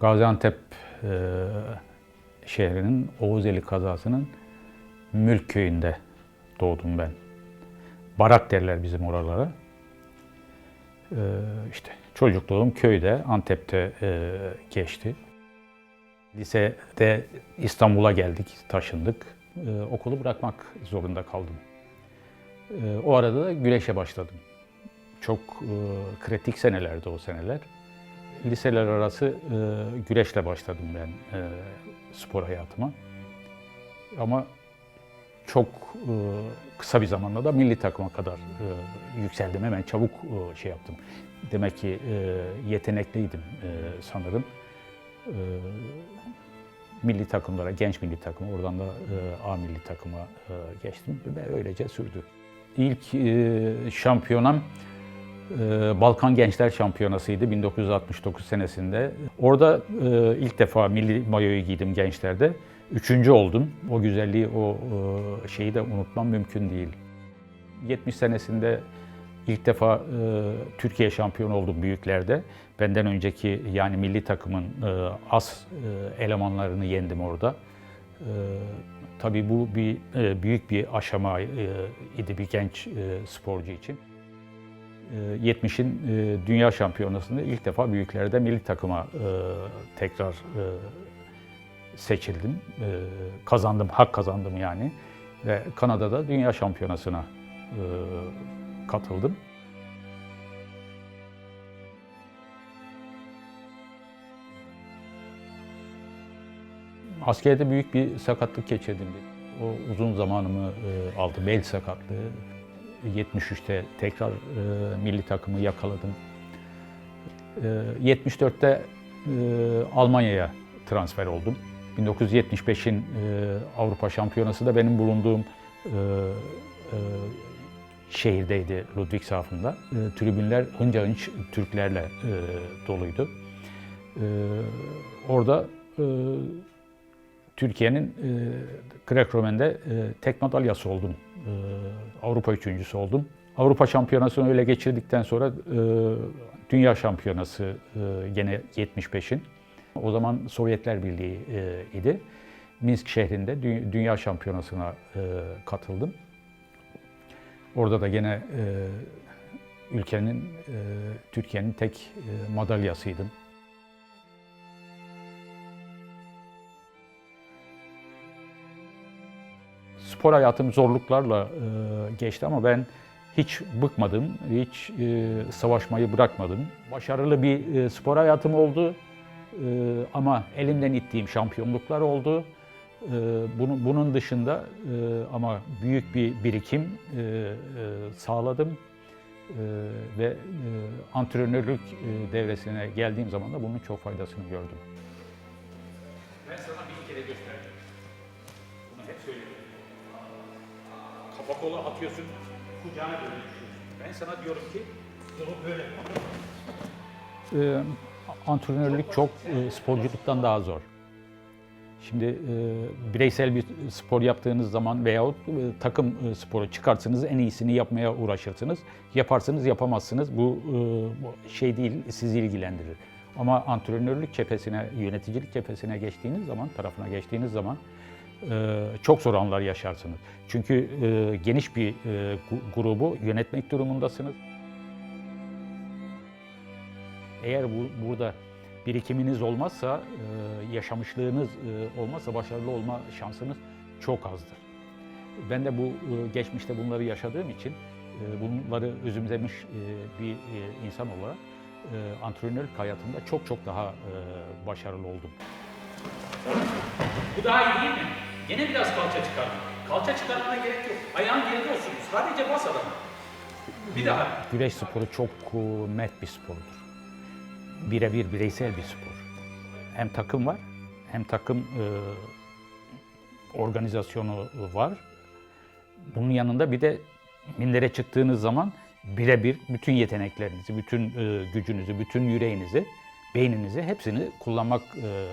Gaziantep e, şehrinin Oğuzeli kazasının Mülk köyünde doğdum ben. Barak derler bizim oralara. E, işte çocukluğum köyde, Antep'te e, geçti. Lisede İstanbul'a geldik, taşındık. E, okulu bırakmak zorunda kaldım. E, o arada da güreşe başladım. Çok e, kritik senelerdi o seneler. Liseler arası e, güreşle başladım ben e, spor hayatıma. Ama çok e, kısa bir zamanda da milli takıma kadar e, yükseldim. Hemen çabuk e, şey yaptım. Demek ki e, yetenekliydim e, sanırım. E, milli takımlara, genç milli takıma, oradan da e, A milli takıma e, geçtim ve öylece sürdü. İlk e, şampiyonam Balkan Gençler Şampiyonası'ydı 1969 senesinde. Orada e, ilk defa milli mayoyu giydim gençlerde. Üçüncü oldum. O güzelliği, o e, şeyi de unutmam mümkün değil. 70 senesinde ilk defa e, Türkiye şampiyonu oldum büyüklerde. Benden önceki yani milli takımın az elemanlarını yendim orada. Tabii bu bir büyük bir aşama idi bir genç sporcu için. E, 70'in e, Dünya Şampiyonası'nda ilk defa büyüklerde milli takıma e, tekrar e, seçildim. Kazandım, hak kazandım yani. Ve Kanada'da Dünya Şampiyonası'na katıldım. Askerde büyük bir sakatlık geçirdim. O uzun zamanımı aldı. Bel sakatlığı. 73'te tekrar e, milli takımı yakaladım. E, 74'te e, Almanya'ya transfer oldum. 1975'in e, Avrupa Şampiyonası da benim bulunduğum e, e, şehirdeydi Ludwigshafen'da. E, tribünler hınca hınç Türklerle e, doluydu. E, orada e, Türkiye'nin e, Grek-Romen'de e, tek madalyası oldum. E, Avrupa üçüncüsü oldum. Avrupa Şampiyonası'nı öyle geçirdikten sonra e, Dünya Şampiyonası e, gene 75'in. O zaman Sovyetler Birliği e, idi. Minsk şehrinde Dü- Dünya Şampiyonası'na e, katıldım. Orada da gene e, ülkenin, e, Türkiye'nin tek e, madalyasıydım. Spor hayatım zorluklarla e, geçti ama ben hiç bıkmadım, hiç e, savaşmayı bırakmadım. Başarılı bir e, spor hayatım oldu e, ama elimden ittiğim şampiyonluklar oldu. E, bunu, bunun dışında e, ama büyük bir birikim e, e, sağladım e, ve e, antrenörlük e, devresine geldiğim zaman da bunun çok faydasını gördüm. Kafa kola atıyorsun, kucağına böyle düşüyorsun. Ben sana diyorum ki, böyle. Ee, antrenörlük çok e, sporculuktan daha zor. Şimdi e, bireysel bir spor yaptığınız zaman veyahut e, takım e, sporu çıkartsınız, en iyisini yapmaya uğraşırsınız. Yaparsınız, yapamazsınız. Bu, e, şey değil, sizi ilgilendirir. Ama antrenörlük cephesine, yöneticilik cephesine geçtiğiniz zaman, tarafına geçtiğiniz zaman e, çok zor anlar yaşarsınız. Çünkü e, geniş bir e, grubu yönetmek durumundasınız. Eğer bu, burada birikiminiz olmazsa, e, yaşamışlığınız e, olmazsa başarılı olma şansınız çok azdır. Ben de bu e, geçmişte bunları yaşadığım için e, bunları özümsemiş e, bir e, insan olarak e, antrenörlük hayatımda çok çok daha e, başarılı oldum. Bu daha iyi mi? Gene biraz kalça çıkar. Kalça çıkartmana gerek yok. Ayağın geride olsun. Sadece bas adamı. Bir daha. Güreş sporu çok mert bir spordur. Birebir bireysel bir spor. Hem takım var, hem takım e, organizasyonu var. Bunun yanında bir de mindere çıktığınız zaman birebir bütün yeteneklerinizi, bütün e, gücünüzü, bütün yüreğinizi, beyninizi hepsini kullanmak e,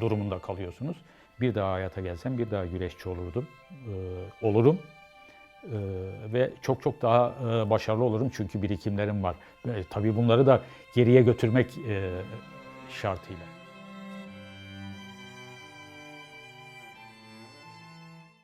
durumunda kalıyorsunuz. Bir daha hayata gelsem bir daha güreşçi olurdum, e, olurum. Ee, ve çok çok daha e, başarılı olurum çünkü birikimlerim var. E, tabii bunları da geriye götürmek e, şartıyla.